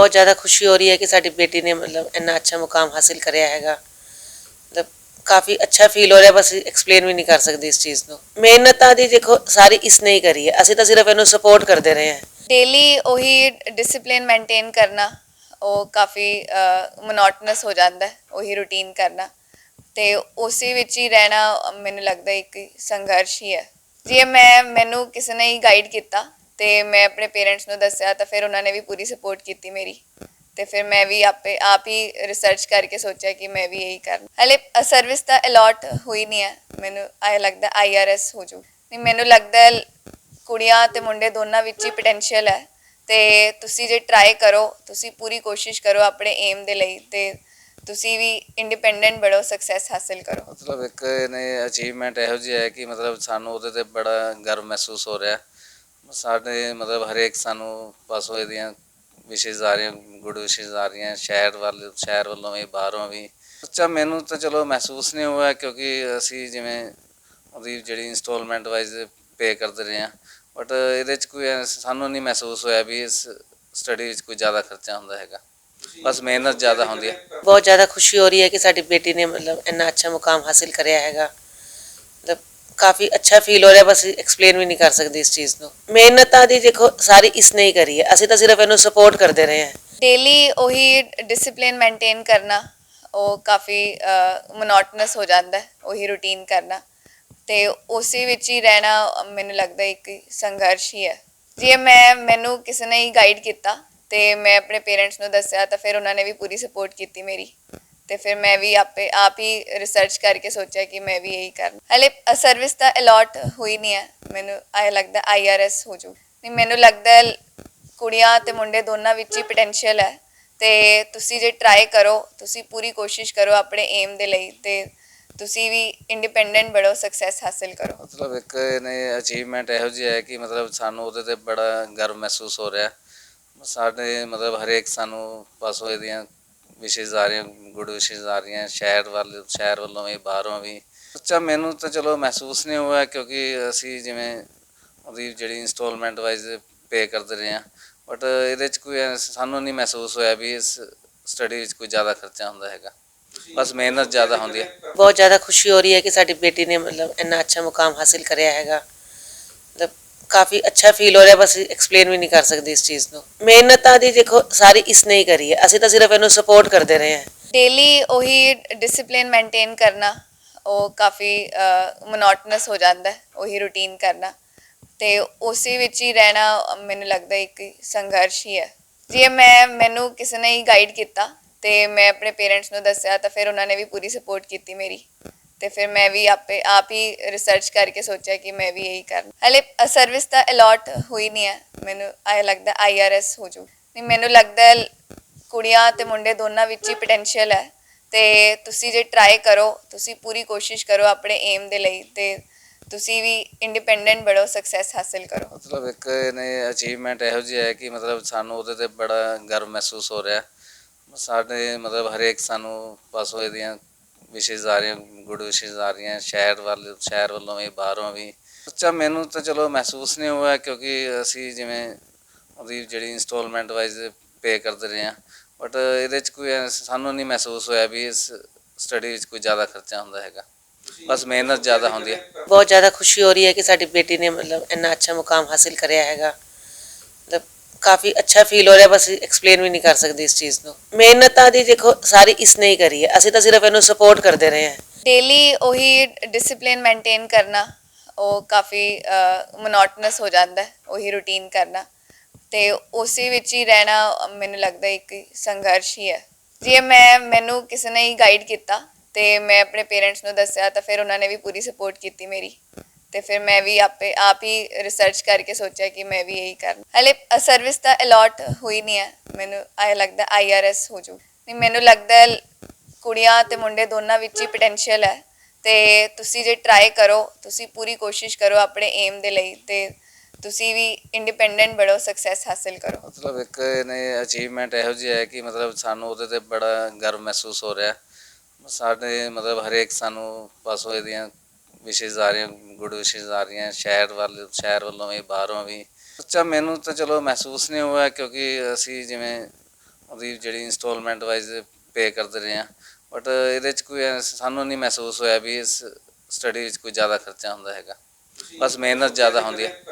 ਬਹੁਤ ਜ਼ਿਆਦਾ ਖੁਸ਼ੀ ਹੋ ਰਹੀ ਹੈ ਕਿ ਸਾਡੀ ਬੇਟੀ ਨੇ ਮਤਲਬ ਇੰਨਾ ਅੱਛਾ ਮੁਕਾਮ ਹਾਸਿਲ ਕਰਿਆ ਹੈਗਾ। ਮਤਲਬ ਕਾਫੀ ਅੱਛਾ ਫੀਲ ਹੋ ਰਿਹਾ, ਬਸ ਐਕਸਪਲੇਨ ਵੀ ਨਹੀਂ ਕਰ ਸਕਦੀ ਇਸ ਚੀਜ਼ ਨੂੰ। ਮਿਹਨਤਾਂ ਦੀ ਦੇਖੋ, ਸਾਰੀ ਇਸ ਨੇ ਹੀ ਕਰੀ ਹੈ। ਅਸੀਂ ਤਾਂ ਸਿਰਫ ਇਹਨੂੰ ਸਪੋਰਟ ਕਰਦੇ ਰਹੇ ਹਾਂ। ਡੇਲੀ ਉਹੀ ਡਿਸਪਲਿਨ ਮੇਨਟੇਨ ਕਰਨਾ, ਉਹ ਕਾਫੀ ਮੋਨੋਟਨਸ ਹੋ ਜਾਂਦਾ ਹੈ, ਉਹੀ ਰੂਟੀਨ ਕਰਨਾ। ਤੇ ਉਸੇ ਵਿੱਚ ਹੀ ਰਹਿਣਾ ਮੈਨੂੰ ਲੱਗਦਾ ਇੱਕ ਸੰਘਰਸ਼ ਹੀ ਹੈ। ਜੇ ਮੈਂ, ਮੈਨੂੰ ਕਿਸੇ ਨੇ ਹੀ ਗਾਈਡ ਕੀਤਾ ਤੇ ਮੈਂ ਆਪਣੇ ਪੇਰੈਂਟਸ ਨੂੰ ਦੱਸਿਆ ਤਾਂ ਫਿਰ ਉਹਨਾਂ ਨੇ ਵੀ ਪੂਰੀ ਸਪੋਰਟ ਕੀਤੀ ਮੇਰੀ। ਤੇ ਫਿਰ ਮੈਂ ਵੀ ਆਪੇ, ਆਪ ਹੀ ਰਿਸਰਚ ਕਰਕੇ ਸੋਚਿਆ ਕਿ ਮੈਂ ਵੀ ਇਹੀ ਕਰਨਾ। ਹਲੇ ਸਰਵਿਸ ਤਾਂ ਅਲਾਟ ਹੋਈ ਨਹੀਂ ਹੈ। ਮੈਨੂੰ ਆਈ ਲੱਗਦਾ ਆਈਆਰਐਸ ਹੋ ਜੂ ਨਹੀਂ, ਮੈਨੂੰ ਲੱਗਦਾ ਕੁੜੀਆਂ ਤੇ ਮੁੰਡੇ ਦੋਨਾਂ ਵਿੱਚ ਹੀ ਪੋਟੈਂਸ਼ੀਅਲ ਹੈ। ਤੇ ਤੁਸੀਂ ਜੇ ਟਰਾਈ ਕਰੋ, ਤੁਸੀਂ ਪੂਰੀ ਕੋਸ਼ਿਸ਼ ਕਰੋ ਆਪਣੇ ਏਮ ਦੇ ਲਈ ਤੇ ਤੁਸੀਂ ਵੀ ਇੰਡੀਪੈਂਡੈਂਟ ਬਣੋ ਸਕਸੈਸ ਹਾਸਲ ਕਰੋ। ਮਤਲਬ ਇੱਕ ਇਹਨੇ ਅਚੀਵਮੈਂਟ ਇਹੋ ਜਿਹੀ ਹੈ ਕਿ ਮਤਲਬ ਸਾਨੂੰ ਉਹਦੇ ਤੇ ਬੜਾ ਗਰਵ ਮਹਿਸੂਸ ਹੋ ਰਿਹਾ। ਸਾਡੇ ਮਤਲਬ ਹਰੇਕ ਸਾਨੂੰ ਪਾਸੋਂ ਇਹਦੀਆਂ ਵਿਸ਼ੇਸ਼ ਆ ਰਹੀਆਂ ਗੁੱਡ ਵਿਸ਼ੇਸ਼ ਆ ਰਹੀਆਂ ਸ਼ਹਿਰ ਵੱਲ ਸ਼ਹਿਰ ਵੱਲੋਂ ਵੀ ਬਾਹਰੋਂ ਵੀ। ਅੱਛਾ ਮੈਨੂੰ ਤਾਂ ਚਲੋ ਮਹਿਸੂਸ ਨਹੀਂ ਹੋਇਆ ਕਿਉਂਕਿ ਅਸੀਂ ਜਿਵੇਂ ਉਹਦੀ ਜਿਹੜੀ ਇਨਸਟਾਲਮੈਂਟ ਵਾਈਜ਼ ਪੇ ਕਰਦੇ ਰਹੇ ਹਾਂ। ਬਟ ਇਹਦੇ ਚ ਕੋਈ ਸਾਨੂੰ ਨਹੀਂ ਮਹਿਸੂਸ ਹੋਇਆ ਵੀ ਇਸ ਸਟੱਡੀ ਵਿੱਚ ਕੋਈ ਜ਼ਿਆਦਾ ਖਰਚਾ ਹੁੰਦਾ ਹੈਗਾ। ਬਸ ਮਿਹਨਤ ਜ਼ਿਆਦਾ ਹੁੰਦੀ ਹੈ। ਬਹੁਤ ਜ਼ਿਆਦਾ ਖੁਸ਼ੀ ਹੋ ਰਹੀ ਹੈ ਕਿ ਸਾਡੀ ਬੇਟੀ ਨੇ ਮਤਲਬ ਇੰਨਾ ਅੱਛਾ ਮੁਕਾਮ ਹਾਸਿਲ ਕਰਿਆ ਹੈਗਾ। ਮਤਲਬ ਕਾਫੀ ਅੱਛਾ ਫੀਲ ਹੋ ਰਿਹਾ, ਬਸ ਐਕਸਪਲੇਨ ਵੀ ਨਹੀਂ ਕਰ ਸਕਦੀ ਇਸ ਚੀਜ਼ ਨੂੰ। ਮਿਹਨਤਾਂ ਦੀ ਦੇਖੋ, ਸਾਰੀ ਇਸ ਨੇ ਹੀ ਕਰੀ ਹੈ। ਅਸੀਂ ਤਾਂ ਸਿਰਫ ਇਹਨੂੰ ਸਪੋਰਟ ਕਰਦੇ ਰਹੇ ਹਾਂ। ਡੇਲੀ ਉਹੀ ਡਿਸਪਲਿਨ ਮੇਨਟੇਨ ਕਰਨਾ, ਉਹ ਕਾਫੀ ਮੋਨੋਟਨਸ ਹੋ ਜਾਂਦਾ ਹੈ, ਉਹੀ ਰੂਟੀਨ ਕਰਨਾ। ਤੇ ਉਸੇ ਵਿੱਚ ਹੀ ਰਹਿਣਾ ਮੈਨੂੰ ਲੱਗਦਾ ਇੱਕ ਸੰਘਰਸ਼ ਹੀ ਹੈ। ਜੇ ਮੈਂ, ਮੈਨੂੰ ਕਿਸੇ ਨੇ ਹੀ ਗਾਈਡ ਕੀਤਾ ਤੇ ਮੈਂ ਆਪਣੇ ਪੇਰੈਂਟਸ ਨੂੰ ਦੱਸਿਆ, ਤਾਂ ਫਿਰ ਉਹਨਾਂ ਨੇ ਵੀ ਪੂਰੀ ਸਪੋਰਟ ਕੀਤੀ ਮੇਰੀ। ਤੇ ਫਿਰ ਮੈਂ ਵੀ ਆਪੇ, ਆਪ ਹੀ ਰਿਸਰਚ ਕਰਕੇ ਸੋਚਿਆ ਕਿ ਮੈਂ ਵੀ ਇਹੀ ਕਰਨਾ। ਹਲੇ ਸਰਵਿਸ ਤਾਂ ਅਲਾਟ ਹੋਈ ਨਹੀਂ ਹੈ। ਮੈਨੂੰ ਆਈ ਲੱਗਦਾ ਆਈਆਰਐਸ ਹੋ ਜੂ ਨਹੀਂ, ਮੈਨੂੰ ਲੱਗਦਾ ਹੈ ਕੁੜੀਆਂ ਤੇ ਮੁੰਡੇ ਦੋਨਾਂ ਵਿੱਚ ਹੀ ਪੋਟੈਂਸ਼ੀਅਲ ਹੈ। ਤੇ ਤੁਸੀਂ ਜੇ ਟਰਾਈ ਕਰੋ, ਤੁਸੀਂ ਪੂਰੀ ਕੋਸ਼ਿਸ਼ ਕਰੋ ਆਪਣੇ ਏਮ ਦੇ ਲਈ ਤੇ ਤੁਸੀਂ ਵੀ ਇੰਡੀਪੈਂਡੈਂਟ ਬਣੋ ਸਕਸੈਸ ਹਾਸਲ ਕਰੋ। ਮਤਲਬ ਇੱਕ ਇਹਨੇ ਅਚੀਵਮੈਂਟ ਇਹੋ ਜਿਹੀ ਹੈ ਕਿ ਮਤਲਬ ਸਾਨੂੰ ਉਹਦੇ ਤੇ ਬੜਾ ਗਰਵ ਮਹਿਸੂਸ ਹੋ ਰਿਹਾ। ਸਾਡੇ ਮਤਲਬ ਹਰੇਕ ਸਾਨੂੰ ਪਾਸੋਂ ਇਹਦੀਆਂ ਵਿਸ਼ੇਸ਼ ਆ ਰਹੀਆਂ ਗੁੱਡ ਵਿਸ਼ੇਸ਼ ਆ ਰਹੀਆਂ ਸ਼ਹਿਰ ਵੱਲ ਸ਼ਹਿਰ ਵੱਲੋਂ ਵੀ ਬਾਹਰੋਂ ਵੀ। ਅੱਛਾ ਮੈਨੂੰ ਤਾਂ ਚਲੋ ਮਹਿਸੂਸ ਨਹੀਂ ਹੋਇਆ ਕਿਉਂਕਿ ਅਸੀਂ ਜਿਵੇਂ ਉਹਦੀ ਜਿਹੜੀ ਇਨਸਟਾਲਮੈਂਟ ਵਾਈਜ਼ ਪੇ ਕਰਦੇ ਰਹੇ ਹਾਂ ਬਟ ਇਹਦੇ ਚ ਕੋਈ ਸਾਨੂੰ ਨਹੀਂ ਮਹਿਸੂਸ ਹੋਇਆ ਵੀ ਇਸ ਸਟੱਡੀ ਵਿੱਚ ਕੋਈ ਜ਼ਿਆਦਾ ਖਰਚਾ ਹੁੰਦਾ ਹੈਗਾ। ਬਸ ਮਿਹਨਤ ਜ਼ਿਆਦਾ ਹੁੰਦੀ ਹੈ। ਬਹੁਤ ਜ਼ਿਆਦਾ ਖੁਸ਼ੀ ਹੋ ਰਹੀ ਹੈ ਕਿ ਸਾਡੀ ਬੇਟੀ ਨੇ ਮਤਲਬ ਇੰਨਾ ਅੱਛਾ ਮੁਕਾਮ ਹਾਸਿਲ ਕਰਿਆ ਹੈਗਾ। ਮਤਲਬ ਕਾਫੀ ਅੱਛਾ ਫੀਲ ਹੋ ਰਿਹਾ, ਬਸ ਐਕਸਪਲੇਨ ਵੀ ਨਹੀਂ ਕਰ ਸਕਦੀ ਇਸ ਚੀਜ਼ ਨੂੰ। ਮਿਹਨਤਾਂ ਦੀ ਦੇਖੋ, ਸਾਰੀ ਇਸ ਨੇ ਹੀ ਕਰੀ ਹੈ। ਅਸੀਂ ਤਾਂ ਸਿਰਫ ਇਹਨੂੰ ਸਪੋਰਟ ਕਰਦੇ ਰਹੇ ਹਾਂ। ਡੇਲੀ ਉਹੀ ਡਿਸਪਲਿਨ ਮੇਨਟੇਨ ਕਰਨਾ, ਉਹ ਕਾਫੀ ਮੋਨੋਟਨਸ ਹੋ ਜਾਂਦਾ ਹੈ ਉਹੀ ਰੂਟੀਨ ਕਰਨਾ। ਤੇ ਉਸੇ ਵਿੱਚ ਹੀ ਰਹਿਣਾ ਮੈਨੂੰ ਲੱਗਦਾ ਇੱਕ ਸੰਘਰਸ਼ ਹੀ ਹੈ। ਜੇ ਮੈਂ, ਮੈਨੂੰ ਕਿਸੇ ਨੇ ਹੀ ਗਾਈਡ ਕੀਤਾ ਤੇ ਮੈਂ ਆਪਣੇ ਪੇਰੈਂਟਸ ਨੂੰ ਦੱਸਿਆ, ਤਾਂ ਫਿਰ ਉਹਨਾਂ ਨੇ ਵੀ ਪੂਰੀ ਸਪੋਰਟ ਕੀਤੀ ਮੇਰੀ। ਤੇ ਫਿਰ ਮੈਂ ਵੀ ਆਪੇ, ਆਪ ਹੀ ਰਿਸਰਚ ਕਰਕੇ ਸੋਚਿਆ ਕਿ ਮੈਂ ਵੀ ਇਹੀ ਕਰਨਾ। ਹਲੇ ਸਰਵਿਸ ਤਾਂ ਅਲਾਟ ਹੋਈ ਨਹੀਂ ਹੈ। ਮੈਨੂੰ ਆਈ ਲੱਗਦਾ ਆਈਆਰਐਸ ਹੋ ਜੂ ਨਹੀਂ, ਮੈਨੂੰ ਲੱਗਦਾ ਹੈ ਕੁੜੀਆਂ ਤੇ ਮੁੰਡੇ ਦੋਨਾਂ ਵਿੱਚ ਹੀ ਪੋਟੈਂਸ਼ੀਅਲ ਹੈ। ਤੇ ਤੁਸੀਂ ਜੇ ਟਰਾਈ ਕਰੋ, ਤੁਸੀਂ ਪੂਰੀ ਕੋਸ਼ਿਸ਼ ਕਰੋ ਆਪਣੇ ਏਮ ਦੇ ਲਈ ਤੇ ਤੁਸੀਂ ਵੀ ਇੰਡੀਪੈਂਡੈਂਟ ਬਣੋ ਸਕਸੈਸ ਹਾਸਲ ਕਰੋ। ਮਤਲਬ ਇੱਕ ਇਹਨੇ ਅਚੀਵਮੈਂਟ ਇਹੋ ਜਿਹੀ ਹੈ ਕਿ ਮਤਲਬ ਸਾਨੂੰ ਉਹਦੇ ਤੇ ਬੜਾ ਗਰਵ ਮਹਿਸੂਸ ਹੋ ਰਿਹਾ। ਸਾਡੇ ਮਤਲਬ ਹਰੇਕ ਸਾਨੂੰ ਪਾਸੋਂ ਇਹਦੀਆਂ ਵਿਸ਼ੇਸ਼ ਆ ਰਹੀਆਂ ਗੁੱਡ ਵਿਸ਼ੇਸ਼ ਆ ਰਹੀਆਂ ਸ਼ਹਿਰ ਵੱਲ ਸ਼ਹਿਰ ਵੱਲੋਂ ਵੀ ਬਾਹਰੋਂ ਵੀ। ਅੱਛਾ ਮੈਨੂੰ ਤਾਂ ਚਲੋ ਮਹਿਸੂਸ ਨਹੀਂ ਹੋਇਆ ਕਿਉਂਕਿ ਅਸੀਂ ਜਿਵੇਂ ਉਹਦੀ ਜਿਹੜੀ ਇਨਸਟਾਲਮੈਂਟ ਵਾਈਜ਼ ਪੇ ਕਰਦੇ ਰਹੇ ਹਾਂ। ਬਟ ਇਹਦੇ ਚ ਕੋਈ ਸਾਨੂੰ ਨਹੀਂ ਮਹਿਸੂਸ ਹੋਇਆ ਵੀ ਇਸ ਸਟੱਡੀ ਵਿੱਚ ਕੋਈ ਜ਼ਿਆਦਾ ਖਰਚਾ ਹੁੰਦਾ ਹੈਗਾ। ਬਸ ਮਿਹਨਤ ਜ਼ਿਆਦਾ ਹੁੰਦੀ ਹੈ। ਬਹੁਤ ਜ਼ਿਆਦਾ ਖੁਸ਼ੀ ਹੋ ਰਹੀ ਹੈ ਕਿ ਸਾਡੀ ਬੇਟੀ ਨੇ ਮਤਲਬ ਇੰਨਾ ਅੱਛਾ ਮੁਕਾਮ ਹਾਸਿਲ ਕਰਿਆ ਹੈਗਾ। ਮਤਲਬ ਕਾਫੀ ਅੱਛਾ ਫੀਲ ਹੋ ਰਿਹਾ, ਬਸ ਐਕਸਪਲੇਨ ਵੀ ਨਹੀਂ ਕਰ ਸਕਦੀ ਇਸ ਚੀਜ਼ ਨੂੰ। ਮਿਹਨਤਾਂ ਦੀ ਦੇਖੋ, ਸਾਰੀ ਇਸ ਨੇ ਹੀ ਕਰੀ ਹੈ। ਅਸੀਂ ਤਾਂ ਸਿਰਫ ਇਹਨੂੰ ਸਪੋਰਟ ਕਰਦੇ ਰਹੇ ਹਾਂ। ਡੇਲੀ ਉਹੀ ਡਿਸਪਲਿਨ ਮੇਨਟੇਨ ਕਰਨਾ, ਉਹ ਕਾਫੀ ਮੋਨੋਟਨਸ ਹੋ ਜਾਂਦਾ ਹੈ, ਉਹੀ ਰੂਟੀਨ ਕਰਨਾ। ਤੇ ਉਸੇ ਵਿੱਚ ਹੀ ਰਹਿਣਾ ਮੈਨੂੰ ਲੱਗਦਾ ਇੱਕ ਸੰਘਰਸ਼ ਹੀ ਹੈ। ਜੇ ਮੈਂ, ਮੈਨੂੰ ਕਿਸੇ ਨੇ ਹੀ ਗਾਈਡ ਕੀਤਾ ਤੇ ਮੈਂ ਆਪਣੇ ਪੇਰੈਂਟਸ ਨੂੰ ਦੱਸਿਆ, ਤਾਂ ਫਿਰ ਉਹਨਾਂ ਨੇ ਵੀ ਪੂਰੀ ਸਪੋਰਟ ਕੀਤੀ ਮੇਰੀ। ਤੇ ਫਿਰ ਮੈਂ ਵੀ ਆਪੇ, ਆਪ ਹੀ ਰਿਸਰਚ ਕਰਕੇ ਸੋਚਿਆ ਕਿ ਮੈਂ ਵੀ ਇਹੀ ਕਰਨਾ। ਹਲੇ ਸਰਵਿਸ ਤਾਂ ਅਲਾਟ ਹੋਈ ਨਹੀਂ ਹੈ। ਮੈਨੂੰ ਆਈ ਲੱਗਦਾ ਆਈਆਰਐਸ ਹੋ ਜੂ ਨਹੀਂ, ਮੈਨੂੰ ਲੱਗਦਾ ਹੈ ਕੁੜੀਆਂ ਤੇ ਮੁੰਡੇ ਦੋਨਾਂ ਵਿੱਚ ਹੀ ਪੋਟੈਂਸ਼ੀਅਲ ਹੈ। ਤੇ ਤੁਸੀਂ ਜੇ ਟਰਾਈ ਕਰੋ, ਤੁਸੀਂ ਪੂਰੀ ਕੋਸ਼ਿਸ਼ ਕਰੋ ਆਪਣੇ ਏਮ ਦੇ ਲਈ ਤੇ ਤੁਸੀਂ ਵੀ ਇੰਡੀਪੈਂਡੈਂਟ ਬਣੋ ਸਕਸੈਸ ਹਾਸਲ ਕਰੋ। ਮਤਲਬ ਇੱਕ ਇਹਨੇ ਅਚੀਵਮੈਂਟ ਇਹੋ ਜਿਹੀ ਹੈ ਕਿ ਮਤਲਬ ਸਾਨੂੰ ਉਹਦੇ ਤੇ ਬੜਾ ਗਰਵ ਮਹਿਸੂਸ ਹੋ ਰਿਹਾ। ਸਾਡੇ ਮਤਲਬ ਹਰੇਕ ਸਾਨੂੰ ਪਾਸੋਂ ਇਹਦੀਆਂ ਵਿਸ਼ੇਸ਼ ਆ ਰਹੀਆਂ ਗੁੱਡ ਵਿਸ਼ੇਸ਼ ਆ ਰਹੀਆਂ ਸ਼ਹਿਰ ਵੱਲ ਸ਼ਹਿਰ ਵੱਲੋਂ ਵੀ ਬਾਹਰੋਂ ਵੀ। ਅੱਛਾ ਮੈਨੂੰ ਤਾਂ ਚਲੋ ਮਹਿਸੂਸ ਨਹੀਂ ਹੋਇਆ ਕਿਉਂਕਿ ਅਸੀਂ ਜਿਵੇਂ ਉਹਦੀ ਜਿਹੜੀ ਇਨਸਟਾਲਮੈਂਟ ਵਾਈਜ਼ ਪੇ ਕਰਦੇ ਰਹੇ ਹਾਂ ਬਟ ਇਹਦੇ ਚ ਕੋਈ ਸਾਨੂੰ ਨਹੀਂ ਮਹਿਸੂਸ ਹੋਇਆ ਵੀ ਇਸ ਸਟੱਡੀ ਵਿੱਚ ਕੋਈ ਜ਼ਿਆਦਾ ਖਰਚਾ ਹੁੰਦਾ ਹੈਗਾ। ਬਸ ਮਿਹਨਤ ਜ਼ਿਆਦਾ ਹੁੰਦੀ ਹੈ।